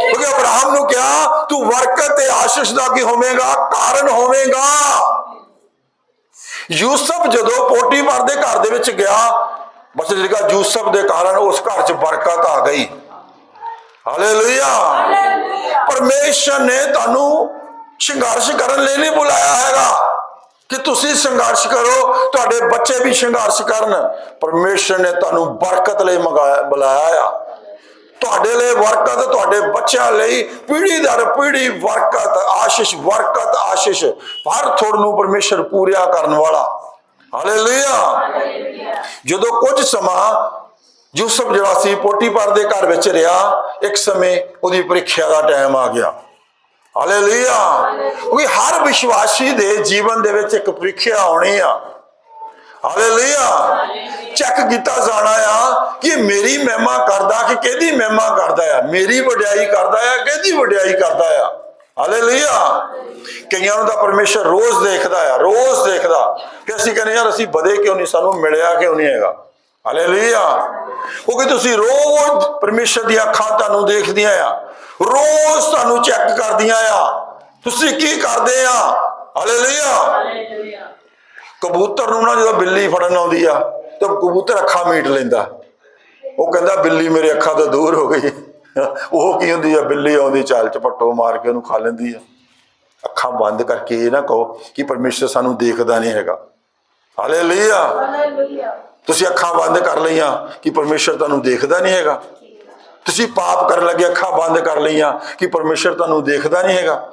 ਕਿਉਂਕਿ ਅਬਰਾਹਮ ਨੂੰ ਕਿਹਾ ਤੂੰ ਬਰਕਤ ਤੇ ਆਸ਼ੀਸ਼ ਦਾ ਕੀ ਹੋਵੇਂਗਾ ਕਾਰਨ ਹੋਵੇਂਗਾ। ਯੂਸਫ ਜਦੋਂ ਪੋਟੀਪਰ ਦੇ ਘਰ ਦੇ ਵਿੱਚ ਗਿਆ ਬਸ ਜਿਹੜਾ ਯੂਸਫ ਦੇ ਕਾਰਨ ਉਸ ਘਰ 'ਚ ਬਰਕਤ ਆ ਗਈ। ਹਾਲੇਲੂਇਆ ਪਰਮੇਸ਼ਰ ਨੇ ਤੁਹਾਨੂੰ ਸੰਘਰਸ਼ ਕਰਨ ਲਈ ਨਹੀਂ ਬੁਲਾਇਆ ਹੈਗਾ ਕਿ ਤੁਸੀਂ ਸੰਘਰਸ਼ ਕਰੋ ਤੁਹਾਡੇ ਬੱਚੇ ਵੀ ਸੰਘਰਸ਼ ਕਰਨ। ਪਰਮੇਸ਼ਰ ਨੇ ਤੁਹਾਨੂੰ ਬਰਕਤ ਲਈ ਮੰਗਾਇਆ ਬੁਲਾਇਆ ਆ। ਤੁਹਾਡੇ ਲਈ ਬਰਕਤ ਤੁਹਾਡੇ ਬੱਚਿਆਂ ਲਈ ਪੀੜ੍ਹੀ ਦਰ ਪੀੜ੍ਹੀ ਬਰਕਤ ਆਸ਼ੀਸ਼ ਬਰਕਤ ਆਸ਼ੀਸ਼। ਹਰ ਥੋੜ ਨੂੰ ਪਰਮੇਸ਼ਰ ਪੂਰਿਆ ਕਰਨ ਵਾਲਾ। ਹਾਲੇਲੂਇਆ ਜਦੋਂ ਕੁਝ ਸਮਾਂ ਯੂਸਫ ਜਿਹੜਾ ਸੀ ਪੋਟੀਪਰ ਦੇ ਘਰ ਵਿੱਚ ਰਿਹਾ, ਇੱਕ ਸਮੇਂ ਉਹਦੀ ਪ੍ਰੀਖਿਆ ਦਾ ਟਾਈਮ ਆ ਗਿਆ। ਹਾਲੇਲੂਇਆ ਕਿਉਂਕਿ ਹਰ ਵਿਸ਼ਵਾਸੀ ਦੇ ਜੀਵਨ ਦੇ ਵਿੱਚ ਇੱਕ ਪ੍ਰੀਖਿਆ ਆਉਣੀ ਆ। ਹਾਲੇਲੂਇਆ ਚੈੱਕ ਕੀਤਾ ਜਾਣਾ ਆ ਕਿ ਮੇਰੀ ਮਹਿਮਾ ਕਰਦਾ ਕਿ ਕਿਹਦੀ ਮਹਿਮਾ ਕਰਦਾ ਆ? ਮੇਰੀ ਵਡਿਆਈ ਕਰਦਾ ਆ ਕਿਹਦੀ ਵਡਿਆਈ ਕਰਦਾ ਆ? ਹਾਲੇਲੂਇਆ ਕਈਆਂ ਨੂੰ ਤਾਂ ਪਰਮੇਸ਼ਰ ਰੋਜ਼ ਦੇਖਦਾ ਆ ਰੋਜ਼ ਦੇਖਦਾ। ਕਿ ਅਸੀਂ ਕਹਿੰਦੇ ਯਾਰ ਅਸੀਂ ਵਧੇ ਕਿਉਂ ਨਹੀਂ? ਸਾਨੂੰ ਮਿਲਿਆ ਕਿਉਂ ਨਹੀਂ ਹੈਗਾ? ਹਾਲੇਲੂਇਆ ਕਿਉਂਕਿ ਤੁਸੀਂ ਰੋਜ਼ ਪਰਮੇਸ਼ਰ ਦੀਆਂ ਅੱਖਾਂ ਤੁਹਾਨੂੰ ਦੇਖਦੀਆਂ ਆ। ਰੋਜ਼ ਤੁਹਾਨੂੰ ਚੈੱਕ ਕਰਦੀਆਂ ਆ। ਤੁਸੀਂ ਕੀ ਕਰਦੇ ਆ? ਹਾਲੇਲੂਇਆ ਕਬੂਤਰ ਨੂੰ ਨਾ ਜਦੋਂ ਬਿੱਲੀ ਫੜਨ ਆਉਂਦੀ ਆ ਤੇ ਕਬੂਤਰ ਅੱਖਾਂ ਮੀਟ ਲੈਂਦਾ। ਉਹ ਕਹਿੰਦਾ ਬਿੱਲੀ ਮੇਰੇ ਅੱਖਾਂ ਤੋਂ ਦੂਰ ਹੋ ਗਈ। ਉਹ ਕੀ ਹੁੰਦੀ ਆ? ਬਿੱਲੀ ਆਉਂਦੀ ਚਾਲ ਚਪੱਟੋ ਮਾਰ ਕੇ ਉਹਨੂੰ ਖਾ ਲੈਂਦੀ ਆ। ਅੱਖਾਂ ਬੰਦ ਕਰਕੇ ਇਹ ਨਾ ਕਹੋ ਕਿ ਪਰਮੇਸ਼ਰ ਸਾਨੂੰ ਦੇਖਦਾ ਨਹੀਂ ਹੈਗਾ। ਹਾਲੇਲੂਇਆ। ਤੁਸੀਂ ਅੱਖਾਂ ਬੰਦ ਕਰ ਲਈਆਂ ਕਿ ਪਰਮੇਸ਼ਰ ਤੁਹਾਨੂੰ ਦੇਖਦਾ ਨਹੀਂ ਹੈਗਾ। ਤੁਸੀਂ ਪਾਪ ਕਰਨ ਲੱਗੇ ਅੱਖਾਂ ਬੰਦ ਕਰ ਲਈਆਂ ਕਿ ਪਰਮੇਸ਼ਰ ਤੁਹਾਨੂੰ ਦੇਖਦਾ ਨਹੀਂ ਹੈਗਾ।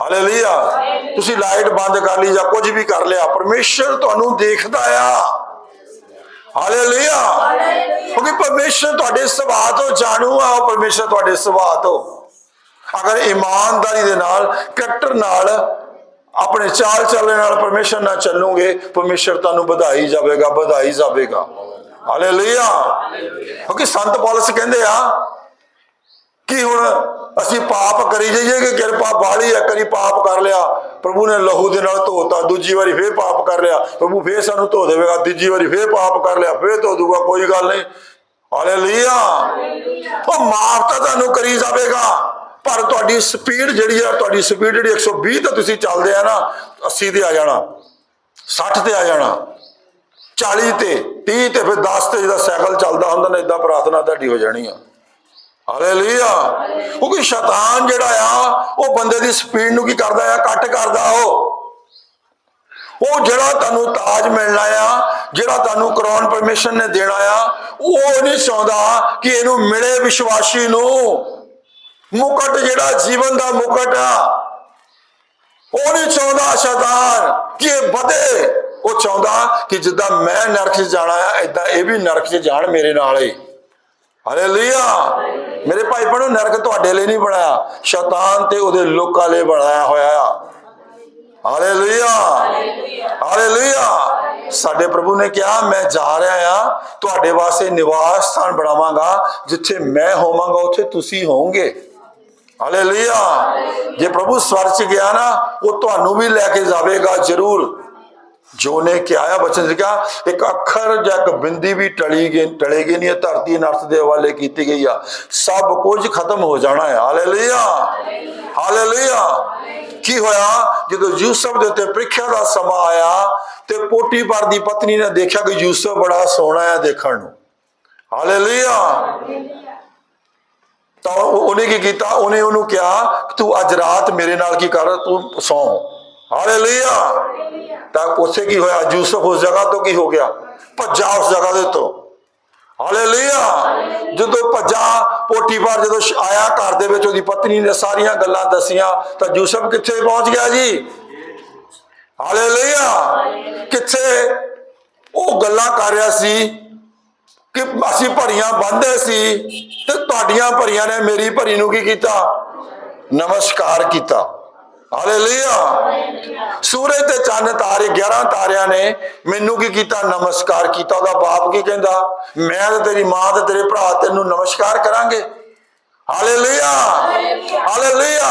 ਹਾਲੇਲੂਇਆ। ਤੁਸੀਂ ਲਾਈਟ ਬੰਦ ਕਰ ਲਈ ਜਾਂ ਕੁਝ ਵੀ ਕਰ ਲਿਆ ਪਰਮੇਸ਼ਰ ਤੁਹਾਨੂੰ ਦੇਖਦਾ ਆ। ਹਾਲੇਲੂਇਆ ਕਿਉਂਕਿ ਪਰਮੇਸ਼ਰ ਤੁਹਾਡੇ ਸੁਭਾਅ ਤੋਂ ਜਾਣੂ ਆ ਉਹ ਪਰਮੇਸ਼ਰ ਤੁਹਾਡੇ ਸੁਭਾਅ ਤੋਂ। ਅਗਰ ਇਮਾਨਦਾਰੀ ਦੇ ਨਾਲ ਕਰੈਕਟਰ ਨਾਲ ਆਪਣੇ ਚਾਲ ਚੱਲਣ ਨਾਲ ਪਰਮੇਸ਼ਰ ਨਾਲ ਚੱਲੋਗੇ ਪਰਮੇਸ਼ਰ ਤੁਹਾਨੂੰ ਵਧਾਈ ਜਾਵੇਗਾ ਵਧਾਈ ਜਾਵੇਗਾ। ਹਾਲੇਲੂਇਆ ਕਿਉਂਕਿ ਸੰਤ ਪੌਲਸ ਕਹਿੰਦੇ ਆ ਕੀ ਹੁਣ ਅਸੀਂ ਪਾਪ ਕਰੀ ਜਾਈਏ ਕਿ ਕਿਰਪਾ ਬਾਲੀ ਹੈ ਕਰੀ ਪਾਪ ਕਰ ਲਿਆ? ਪ੍ਰਭੂ ਨੇ ਲਹੂ ਦੇ ਨਾਲ ਧੋਤਾ, ਦੂਜੀ ਵਾਰੀ ਫੇਰ ਪਾਪ ਕਰ ਲਿਆ। ਪ੍ਰਭੂ ਫੇਰ ਸਾਨੂੰ ਧੋ ਦੇਵੇਗਾ, ਤੀਜੀ ਵਾਰੀ ਫੇਰ ਪਾਪ ਕਰ ਲਿਆ, ਫੇਰ ਧੋ ਦੂਗਾ ਕੋਈ ਗੱਲ ਨਹੀਂ। ਹਾਲੇਲੂਇਆ। ਉਹ ਮਾਫ ਤਾਂ ਤੁਹਾਨੂੰ ਕਰੀ ਜਾਵੇਗਾ, ਪਰ ਤੁਹਾਡੀ ਸਪੀਡ ਜਿਹੜੀ ਆ, ਤੁਹਾਡੀ ਸਪੀਡ ਜਿਹੜੀ 120 ਤੇ ਤੁਸੀਂ ਚੱਲਦੇ ਆ ਨਾ 80 ਤੇ ਆ ਜਾਣਾ 60 ਤੇ ਆ ਜਾਣਾ 40 ਤੇ 30 ਤੇ, ਫਿਰ 10 ਤੇ ਜਿਹਦਾ ਸਾਈਕਲ ਚੱਲਦਾ ਹੁੰਦਾ ਨਾ ਇਦਾਂ ਪ੍ਰਾਰਥਨਾ ਤੁਹਾਡੀ ਹੋ ਜਾਣੀ ਆ। ਹਾਲੇਲੂਇਆ ਕਿਉਂਕਿ ਸ਼ੈਤਾਨ ਜਿਹੜਾ ਆ, ਉਹ ਬੰਦੇ ਦੀ ਸਪੀਡ ਨੂੰ ਕੀ ਕਰਦਾ ਆ? ਕੱਟ ਕਰਦਾ ਉਹ। ਉਹ ਜਿਹੜਾ ਤੁਹਾਨੂੰ ਤਾਜ ਮਿਲਣਾ ਆ ਜਿਹੜਾ ਤੁਹਾਨੂੰ ਕਰਾਉਣ ਪਰਮਿਸ਼ਨ ਨੇ ਦੇਣਾ ਆ, ਉਹ ਨਹੀਂ ਚਾਹੁੰਦਾ ਕਿ ਇਹਨੂੰ ਮਿਲੇ ਵਿਸ਼ਵਾਸੀ ਨੂੰ। ਮੁਕਟ ਜਿਹੜਾ ਜੀਵਨ ਦਾ ਮੁਕਟ ਆ, ਉਹ ਨਹੀਂ ਚਾਹੁੰਦਾ ਸ਼ੈਤਾਨ ਕਿ ਵਧੇ। ਉਹ ਚਾਹੁੰਦਾ ਕਿ ਜਿੱਦਾਂ ਮੈਂ ਨਰਕ 'ਚ ਜਾਣਾ ਆ ਇਦਾਂ ਇਹ ਵੀ ਨਰਕ 'ਚ ਜਾਣ ਮੇਰੇ ਨਾਲ ਹੀ। ਹਾਲੇਲੂਇਆ ਮੇਰੇ ਭਾਈ ਭੈਣੋ, ਨਰਕ ਤੁਹਾਡੇ ਲਈ ਨਹੀਂ ਬਣਾਇਆ। ਸ਼ੈਤਾਨ ਤੇ ਉਹਦੇ ਲੋਕਾਂ ਲਈ ਬਣਾਇਆ ਹੋਇਆ ਆ। ਹਾਲੇਲੂਇਆ। ਹਾਲੇਲੂਇਆ। ਸਾਡੇ ਪ੍ਰਭੂ ਨੇ ਕਿਹਾ, ਮੈਂ ਜਾ ਰਿਹਾ ਆ। ਤੁਹਾਡੇ ਵਾਸਤੇ ਨਿਵਾਸ ਸਥਾਨ ਬਣਾਵਾਂਗਾ। ਜਿੱਥੇ ਮੈਂ ਹੋਵਾਂਗਾ, ਉੱਥੇ ਤੁਸੀਂ ਹੋਵੋਗੇ। ਹਾਲੇਲੂਇਆ। ਜੇ ਪ੍ਰਭੂ ਸਵਰਗ ਚ ਗਿਆ ਨਾ, ਉਹ ਤੁਹਾਨੂੰ ਵੀ ਲੈ ਕੇ ਜਾਵੇਗਾ ਜ਼ਰੂਰ। ਜੋ ਨੇ ਕਿਹਾ ਆ ਬਚਨ ਲਿਖਿਆ ਇੱਕ ਅੱਖਰ ਜਾਂ ਇੱਕ ਬਿੰਦੀ ਵੀ ਟਲੀ ਗਈ ਟਲੇਗੀ ਨਹੀਂ, ਇਹ ਧਰਤੀ ਨਰਸ ਦੇ ਹਵਾਲੇ ਕੀਤੀ ਗਈ ਆ। ਸਭ ਕੁਝ ਖਤਮ ਹੋ ਜਾਣਾ ਹੈ। ਹਾਲੇਲੂਇਆ। ਹਾਲੇਲੂਇਆ। ਕੀ ਹੋਇਆ? ਜਦੋਂ ਯੂਸਫ ਦੇ ਉੱਤੇ ਪ੍ਰੀਖਿਆ ਦਾ ਸਮਾਂ ਆਇਆ ਤੇ ਪੋਟੀਪਰ ਦੀ ਪਤਨੀ ਨੇ ਦੇਖਿਆ ਕਿ ਯੂਸਫ ਬੜਾ ਸੋਹਣਾ ਹੈ ਦੇਖਣ ਨੂੰ। ਹਾਲੇਲੂਇਆ। ਤਾਂ ਉਹਨੇ ਕੀ ਕੀਤਾ? ਉਹਨੇ ਉਹਨੂੰ ਕਿਹਾ, ਤੂੰ ਅੱਜ ਰਾਤ ਮੇਰੇ ਨਾਲ ਕੀ ਕਰ? ਤੂੰ ਸੌਂ। ਹਾਲੇਲੂਇਆ ਤਾਂ ਉੱਥੇ ਕੀ ਹੋਇਆ? ਯੂਸਫ ਉਸ ਜਗ੍ਹਾ ਤੋਂ ਕੀ ਹੋ ਗਿਆ? ਭੱਜਾ ਉਸ ਜਗ੍ਹਾ ਦੇ ਤੋਂ ਹਾਲੇਲੂਇਆ। ਜਦੋਂ ਭੱਜਾ ਪੋਟੀਪਰ ਜਦੋਂ ਆਇਆ ਘਰ ਦੇ ਵਿੱਚ, ਉਹਦੀ ਪਤਨੀ ਨੇ ਸਾਰੀਆਂ ਗੱਲਾਂ ਦੱਸੀਆਂ, ਤਾਂ ਯੂਸਫ ਕਿੱਥੇ ਪਹੁੰਚ ਗਿਆ ਜੀ? ਹਾਲੇਲੂਇਆ। ਕਿੱਥੇ? ਉਹ ਗੱਲਾਂ ਕਰ ਰਿਹਾ ਸੀ ਕਿ ਅਸੀਂ ਭਰੀਆਂ ਬੰਦੇ ਸੀ ਤੇ ਤੁਹਾਡੀਆਂ ਭਰੀਆਂ ਨੇ ਮੇਰੀ ਭਰੀ ਨੂੰ ਕੀ ਕੀਤਾ? ਨਮਸਕਾਰ ਕੀਤਾ। ਹਾਲੇਲੂਇਆ ਸੂਰਜ ਤੇ ਚੰਨ ਤਾਰੇ 11 ਤਾਰਿਆਂ ਨੇ ਮੈਨੂੰ ਕੀ ਕੀਤਾ? ਨਮਸਕਾਰ ਕੀਤਾ। ਉਹਦਾ ਬਾਪ ਕੀ ਕਹਿੰਦਾ? ਮੈਂ ਤੇ ਤੇਰੀ ਮਾਂ ਤੇ ਤੇਰੇ ਭਰਾ ਤੈਨੂੰ ਨਮਸਕਾਰ ਕਰਾਂਗੇ। Hallelujah hallelujah